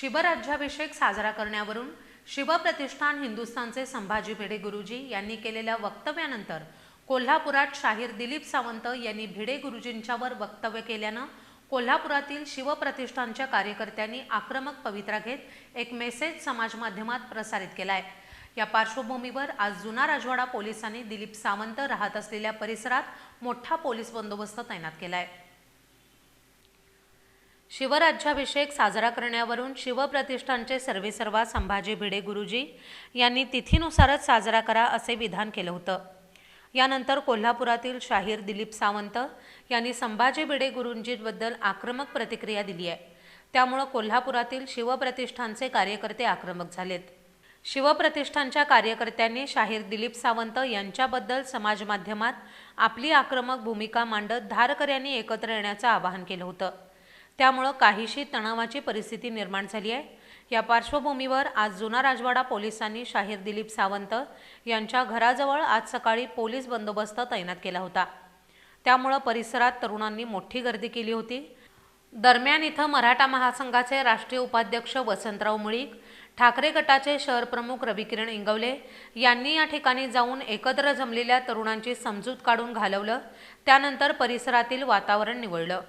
शिवराज्याभिषेक साजरा करण्यावरून शिवप्रतिष्ठान हिंदुस्थानचे संभाजी भिडे गुरुजी यांनी केलेल्या वक्तव्यानंतर कोल्हापुरात शाहीर दिलीप सावंत यांनी भिडे गुरुजींच्यावर वक्तव्य केल्यानं कोल्हापुरातील शिवप्रतिष्ठानच्या कार्यकर्त्यांनी आक्रमक पवित्रा घेत एक मेसेज समाज माध्यमात प्रसारित केलाय. या पार्श्वभूमीवर आज जुना राजवाडा पोलिसांनी दिलीप सावंत राहत असलेल्या परिसरात मोठा पोलीस बंदोबस्त तैनात केलाय. शिवराज्याभिषेक साजरा करण्यावरून शिवप्रतिष्ठानचे सर्वेसर्वा संभाजी भिडे गुरुजी यांनी तिथीनुसारच साजरा करा असे विधान केलं होतं. यानंतर कोल्हापुरातील शाहीर दिलीप सावंत यांनी संभाजी भिडे गुरुजींबद्दल आक्रमक प्रतिक्रिया दिली आहे. त्यामुळं कोल्हापुरातील शिवप्रतिष्ठानचे कार्यकर्ते आक्रमक झालेत. शिवप्रतिष्ठानच्या कार्यकर्त्यांनी शाहीर दिलीप सावंत यांच्याबद्दल समाज माध्यमात आपली आक्रमक भूमिका मांडत धारकऱ्यांनी एकत्र येण्याचं आवाहन केलं होतं. त्यामुळं काहीशी तणावाची परिस्थिती निर्माण झाली आहे. या पार्श्वभूमीवर आज जुना राजवाडा पोलिसांनी शाहीर दिलीप सावंत यांच्या घराजवळ आज सकाळी पोलीस बंदोबस्त तैनात केला होता. त्यामुळं परिसरात तरुणांनी मोठी गर्दी केली होती. दरम्यान इथं मराठा महासंघाचे राष्ट्रीय उपाध्यक्ष वसंतराव मुळीक ठाकरे गटाचे शहर प्रमुख रविकिरण इंगवले यांनी या ठिकाणी जाऊन एकत्र जमलेल्या तरुणांची समजूत काढून घालवलं. त्यानंतर परिसरातील वातावरण निवळलं.